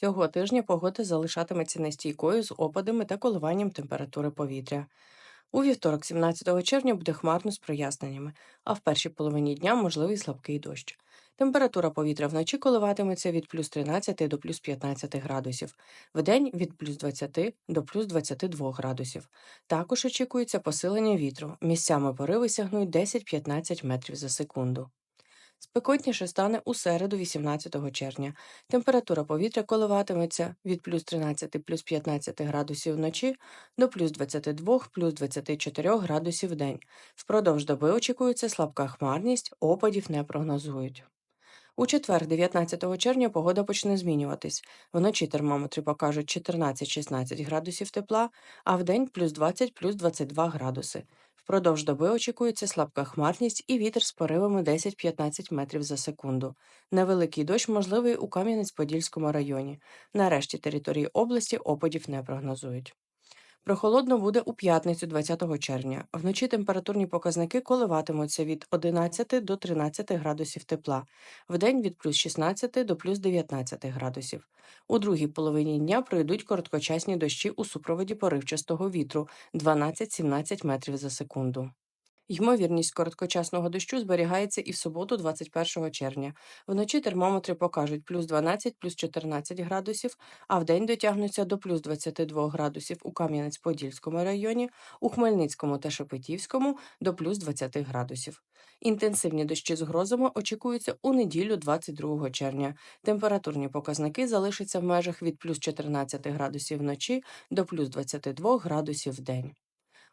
Цього тижня погода залишатиметься нестійкою з опадами та коливанням температури повітря. У вівторок, 17 червня, буде хмарно з проясненнями, а в першій половині дня можливий слабкий дощ. Температура повітря вночі коливатиметься від плюс 13 до плюс 15 градусів, вдень від плюс 20 до плюс 22 градусів. Також очікується посилення вітру. Місцями пориви сягнуть 10-15 метрів за секунду. Спекотніше стане у середу, 18 червня. Температура повітря коливатиметься від плюс 13 плюс 15 градусів вночі до плюс 22 плюс 24 градусів в день. Впродовж доби очікується слабка хмарність, опадів не прогнозують. У четвер, 19 червня, погода почне змінюватись. Вночі термометри покажуть 14-16 градусів тепла, а вдень плюс 20 плюс 22 градуси. Впродовж доби очікується слабка хмарність і вітер з поривами 10-15 метрів за секунду. Невеликий дощ можливий у Кам'янець-Подільському районі. Нарешті території області опадів не прогнозують. Прохолодно буде у п'ятницю 20 червня. Вночі температурні показники коливатимуться від 11 до 13 градусів тепла, вдень від плюс 16 до плюс 19 градусів. У другій половині дня пройдуть короткочасні дощі у супроводі поривчастого вітру 12-17 метрів за секунду. Ймовірність короткочасного дощу зберігається і в суботу, 21 червня. Вночі термометри покажуть плюс 12, плюс 14 градусів, а вдень дотягнуться до плюс 22 градусів у Кам'янець-Подільському районі, у Хмельницькому та Шепетівському до плюс 20 градусів. Інтенсивні дощі з грозами очікуються у неділю 22 червня. Температурні показники залишаться в межах від плюс 14 градусів вночі до плюс 22 градусів в день.